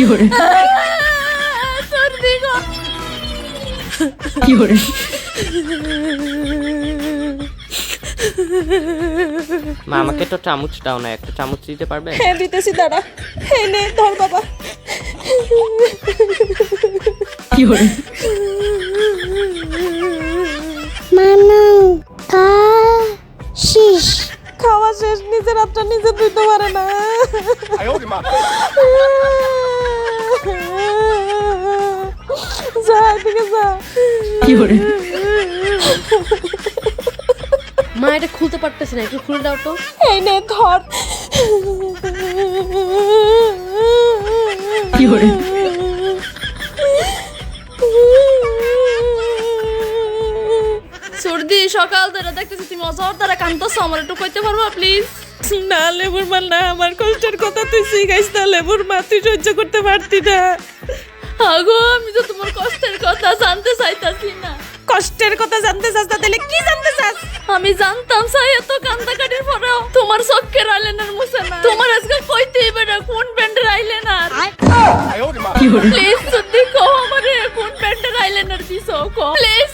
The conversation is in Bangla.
Fiore. Sordigo. Fiore. মা আমাকে তো চামচ দাও না একটা চামচ দিতে পারবে? হ্যাঁ দিতেছি দাঁড়া। হ্যাঁ নে ধর বাবা। কি হল মামা কা শেষ খাওয়া শেষ নিজের হাতটা নিজে দিতে পারে না। মা এটা খুলতে পারতেছি না একটু খুলে দাও তো। এই নে ধর। 有人，সর্দি সকাল ধরে দেখতেছি তুমি অজর দ্বারা কান্দছো আমার একটু কইতে পারবা প্লিজ না লেবুর মা না আমার কষ্টের কথা তুই শিখাইস না লেবুর মা তুই সহ্য করতে পারতি না। আগো আমি তো তোমার কষ্টের কথা জানতে চাস না তাহলে কি জানতে চাস? আমি জানতাম সাই এত কান্দাকাটির পরে তোমার চক্ষের আইলেনার মুছে না তোমার আজকে কইতেই বেটা কোন ব্যান্ডের আইলেনার প্লিজ সত্যি কো আমারে কোন ব্যান্ডের আইলেনার দিছো কো প্লিজ।